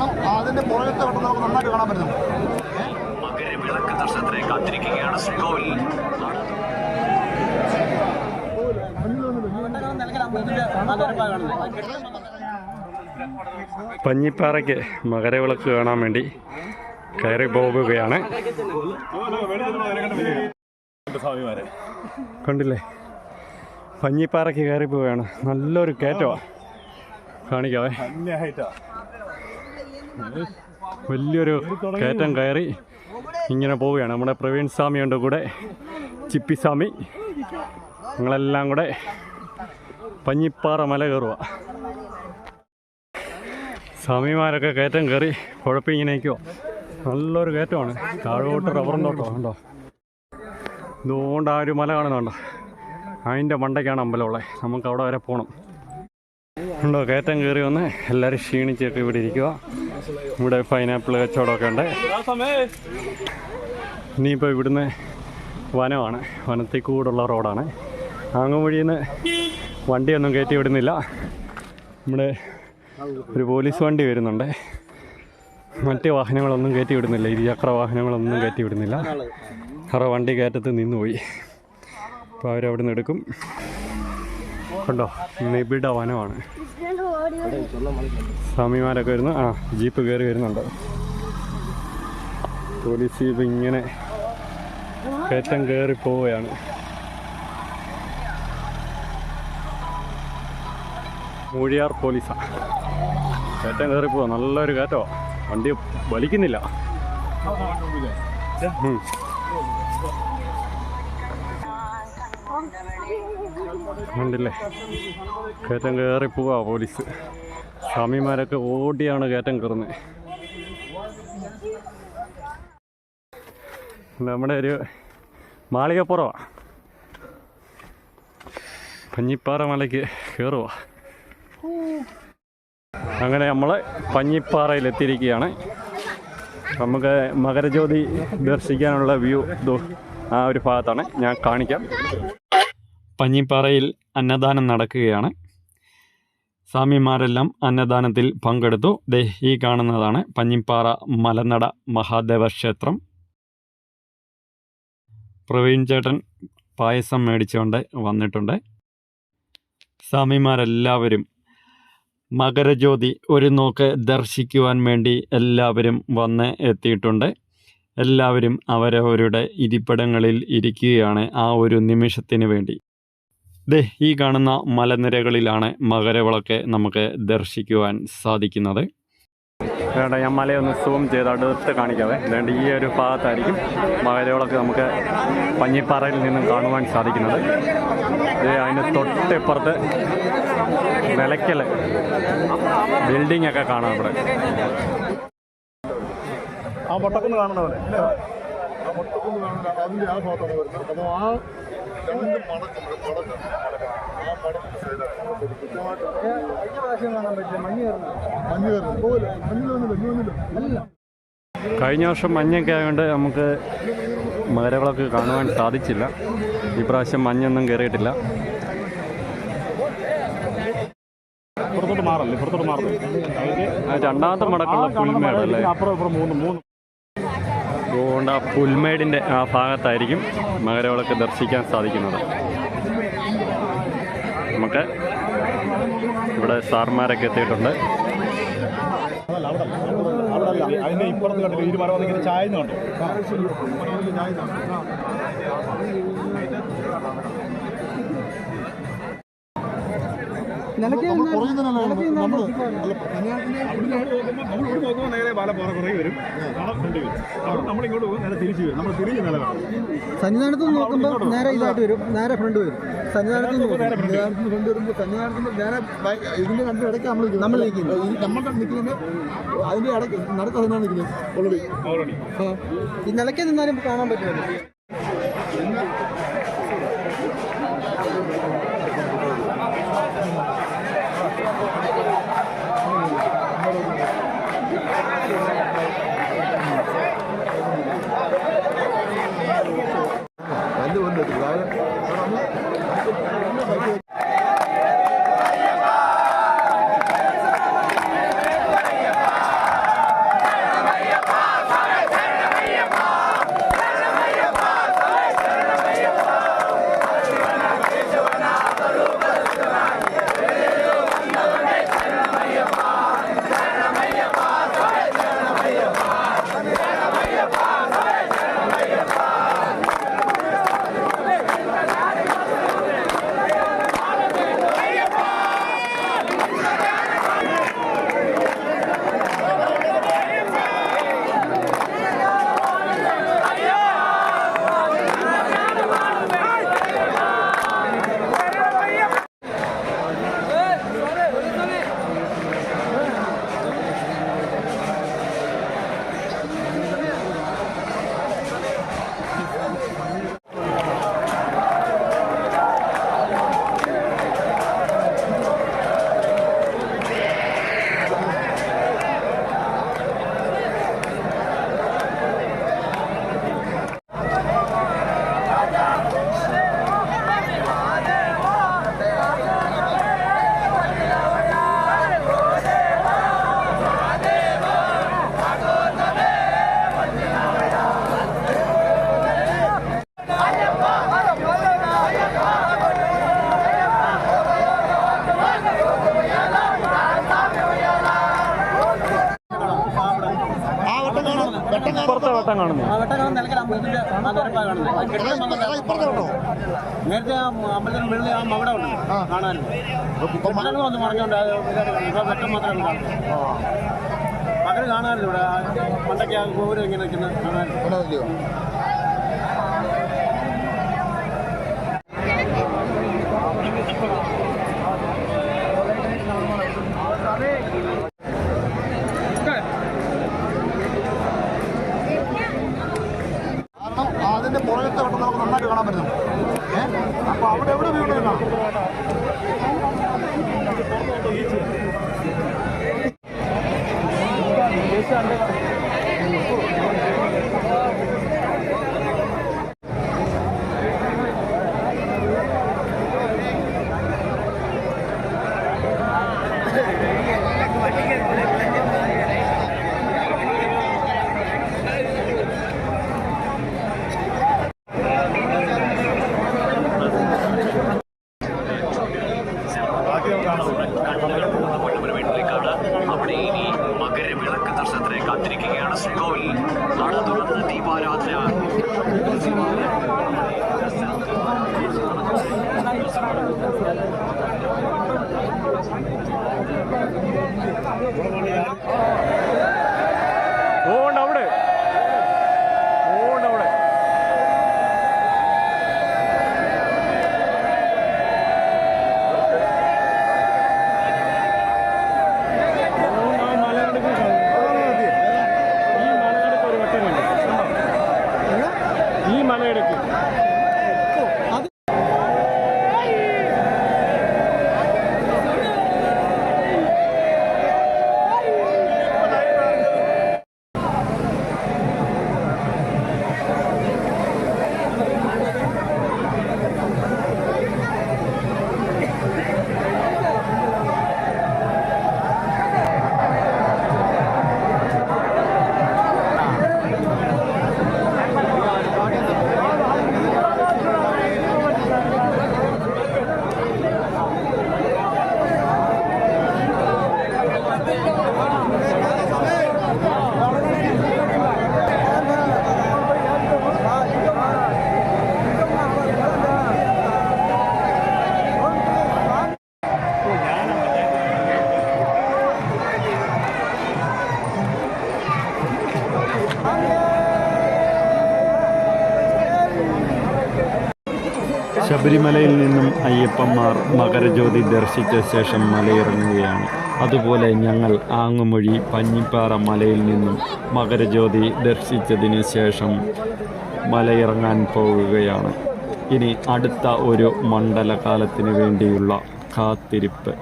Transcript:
വെട്ടം അതിന്റെ പുറകത്തെ വട്ടം നമുക്ക് നന്നായിട്ട് കാണാൻ പറ്റുന്നു മകരവിളക്ക് ദർശനത്തിനെ കാത്തിരിക്കുകയാണ് ശ്രീകോവിൽ. പഞ്ഞിപ്പാറയ്ക്ക് മകരവിളക്ക് കാണാൻ വേണ്ടി കയറി പോകുകയാണ് കണ്ടില്ലേ? പഞ്ഞിപ്പാറയ്ക്ക് കയറി പോവുകയാണ്. നല്ലൊരു കയറ്റമാണ് കാണിക്കാവേ. വലിയൊരു കയറ്റം കയറി ഇങ്ങനെ പോവുകയാണ്. നമ്മുടെ പ്രവീൺ സ്വാമിയുണ്ട് കൂടെ. ചിപ്പിസ്വാമി ഞങ്ങളെല്ലാം കൂടെ പഞ്ഞിപ്പാറ മല കയറുക. സ്വാമിമാരൊക്കെ കയറ്റം കയറി കുഴപ്പം ഇങ്ങനെ നിൽക്കുമോ നല്ലൊരു കയറ്റമാണ്. താഴോട്ട് റബ്ബറും തോട്ടം ഉണ്ടോ? ഇതുകൊണ്ട് ആ ഒരു മല കാണുന്നുണ്ടോ? അതിന്റെ മണ്ടയ്ക്കാണ് അമ്പലമുള്ളത് നമുക്ക് അവിടെ വരെ പോകണം ഉണ്ടോ? കയറ്റം കയറി വന്ന് എല്ലാവരും ക്ഷീണിച്ചൊക്കെ ഇവിടെ ഇരിക്കുക ഇവിടെ പൈനാപ്പിൾ കച്ചവടമൊക്കെ ഉണ്ട്. ഇനിയിപ്പോൾ ഇവിടുന്ന് വനമാണ്. വനത്തിൽ കൂടുള്ള റോഡാണ്. അങ്ങ് വഴിയിൽ നിന്ന് വണ്ടിയൊന്നും കയറ്റി വിടുന്നില്ല. നമ്മുടെ ഒരു പോലീസ് വണ്ടി വരുന്നുണ്ട്. മറ്റ് വാഹനങ്ങളൊന്നും കയറ്റി വിടുന്നില്ല. ഇരുചക്ര വാഹനങ്ങളൊന്നും കയറ്റി വിടുന്നില്ല. കാരണം വണ്ടി കയറ്റത്ത് നിന്നുപോയി. അപ്പോൾ അവരവിടെ നിന്ന് എടുക്കും. കണ്ടോ നിബിഡ വനമാണ്. സ്വാമിമാരൊക്കെ വരുന്നു. ആ ജീപ്പ് കയറി വരുന്നുണ്ട്. പോലീസ് ജീപ്പ് ഇങ്ങനെ കയറ്റം കയറി പോവുകയാണ്. മൂഴിയാർ പോലീസാണ് കയറ്റം കയറി പോവാ. നല്ലൊരു കയറ്റോ വണ്ടി വലിക്കുന്നില്ല. ഉണ്ടല്ലേ കയറ്റം കയറി പോവാ പോലീസ്. സ്വാമിമാരൊക്കെ ഓടിയാണ് കയറ്റം കയറുന്നത് നമ്മുടെ ഒരു മാളികപ്പുറമാണ് പഞ്ഞിപ്പാറ മലയ്ക്ക് കയറുക അങ്ങനെ നമ്മൾ പഞ്ഞിപ്പാറയിൽ എത്തിയിരിക്കുകയാണ് നമുക്ക് മകരജ്യോതി ദർശിക്കാനുള്ള വ്യൂ ആ ഒരു ഭാഗത്താണ്. ഞാൻ കാണിക്കാം. പഞ്ഞിപ്പാറയിൽ അന്നദാനം നടക്കുകയാണ്. സ്വാമിമാരെല്ലാം അന്നദാനത്തിൽ പങ്കെടുത്തു. ദേ ഈ കാണുന്നതാണ് പഞ്ഞിപ്പാറ മലനട മഹാദേവ ക്ഷേത്രം പ്രവീൺ ചേട്ടൻ പായസം മേടിച്ചുകൊണ്ട് വന്നിട്ടുണ്ട്. സ്വാമിമാരെല്ലാവരും മകരജ്യോതി ഒരു നോക്ക് ദർശിക്കുവാൻ വേണ്ടി എല്ലാവരും വന്ന് എത്തിയിട്ടുണ്ട്. എല്ലാവരും അവരവരുടെ ഇരിപ്പിടങ്ങളിൽ ഇരിക്കുകയാണ് ആ ഒരു നിമിഷത്തിന് വേണ്ടി. ദേ ഈ കാണുന്ന മലനിരകളിലാണ് മകരവിളക്ക് നമുക്ക് ദർശിക്കുവാൻ സാധിക്കുന്നത്. വേണ്ട ഞാൻ മലയൊന്ന് സൂം ചെയ്ത് അടുത്ത് കാണിക്കാവേ. വേണ്ട ഈ ഒരു ഭാഗത്തായിരിക്കും മകരവിളക്ക് നമുക്ക് പഞ്ഞിപ്പാറയിൽ നിന്നും കാണുവാൻ സാധിക്കുന്നത്. ദേ അതിന് തൊട്ടിപ്പുറത്ത് നിലയ്ക്കൽ ബിൽഡിംഗ് ഒക്കെ കാണാം ഇവിടെ. ആ പൊട്ടക്കുന്ന് കാണുന്ന ആ മുട്ടക്കുന്ന് കാണുന്ന അതിന്റെ ആ ഭാഗത്താണ് വരുന്നത്. അപ്പോൾ ആ രണ്ട് മടക്കം മടക്കം ആ മടക്കിന്റെ സൈഡാണ് കൃത്യമായിട്ട് കഴിഞ്ഞ പ്രാവശ്യം കാണാൻ പറ്റില്ല മഞ്ഞ് കയറുന്നു മഞ്ഞ് കയറുന്നു പോകില്ല മഞ്ഞ് വന്നില്ല വന്നില്ല കഴിഞ്ഞ വർഷം മഞ്ഞൊക്കെ ആയതുകൊണ്ട് നമുക്ക് മകരവിളക്ക് കാണുവാൻ സാധിച്ചില്ല. ഈ പ്രാവശ്യം മഞ്ഞൊന്നും കയറിയിട്ടില്ല. പുറത്തോട്ട് മാറല്ലേ? പുറത്തോട്ട് മാറല്ലേ? രണ്ടാമത്തെ മടക്കുള്ള പുൽമേട് അല്ലേ അപ്പുറം ഇപ്പുറം മൂന്ന് മൂന്ന്. ആ പുൽമേടിന്റെ ആ ഭാഗത്തായിരിക്കും മകരവിളക്ക് ദർശിക്കാൻ സാധിക്കുന്നത്. നമുക്ക് ഇവിടെ സാർമാരൊക്കെ എത്തിയിട്ടുണ്ട്. ഇപ്പുറത്ത് കണ്ടില്ല ഇരുപത് മരം ചായന്ന് നേരെ കുറേ വരും. ഫ്രണ്ട് വരും. അവിടെ നമ്മളിങ്ങോട്ട് പോകും നേരെ തിരിച്ചു വരും. നമ്മൾ തിരിഞ്ഞ് നില വേണം സന്നിധാനത്ത് നിന്ന് നോക്കുമ്പോൾ നേരെ ഇതായിട്ട് വരും. നേരെ ഫ്രണ്ട് വരും. സന്നിധാനത്ത് നിന്ന് നോക്കും. സന്നിധാനത്തിന് ഫ്രണ്ട് വരുമ്പോൾ നേരെ രണ്ട് ഇടയ്ക്ക് നമ്മൾ നമ്മൾ നിൽക്കുന്നത്. നമ്മൾ നിൽക്കുന്നത് അതിന്റെ ഇടയ്ക്ക് നടക്ക സന്നിധാനം നിൽക്കുന്നത്. ഓൾറെഡി. ഓൾറെഡി. ആ. ഈ നിലയ്ക്ക് നിന്നാലും കാണാൻ പറ്റുമല്ലോ. വലിയ കൊണ്ട് ഇപ്പുറത്തെ വട്ടം കാണുന്നു ആ വെട്ടം കാണുന്ന നിലയ്ക്കൽ അമ്പലത്തിന്റെ ആ നിരപ്പാ കാണുന്നത്. നേരത്തെ ആ അമ്പലത്തിന് വെള്ളി ആ മകുടം ഉണ്ട്. കാണാൻ മകനും വന്ന്. ഇപ്പൊ വെട്ടം മാത്രമേ കാണുന്നത്. മകന് കാണാനില്ല ഇവിടെ. പണ്ടൊക്കെ ഗോപുരം ഇങ്ങനെ നിൽക്കുന്നത് കാണാനില്ല. para. ശബരിമലയിൽ നിന്നും അയ്യപ്പന്മാർ മകരജ്യോതി ദർശിച്ച ശേഷം മലയിറങ്ങുകയാണ്. അതുപോലെ ഞങ്ങൾ ആങ്ങുമൊഴി പഞ്ഞിപ്പാറ മലയിൽ നിന്നും മകരജ്യോതി ദർശിച്ചതിന് ശേഷം മലയിറങ്ങാൻ പോവുകയാണ്. ഇനി അടുത്ത ഒരു മണ്ഡലകാലത്തിന് വേണ്ടിയുള്ള കാത്തിരിപ്പ്.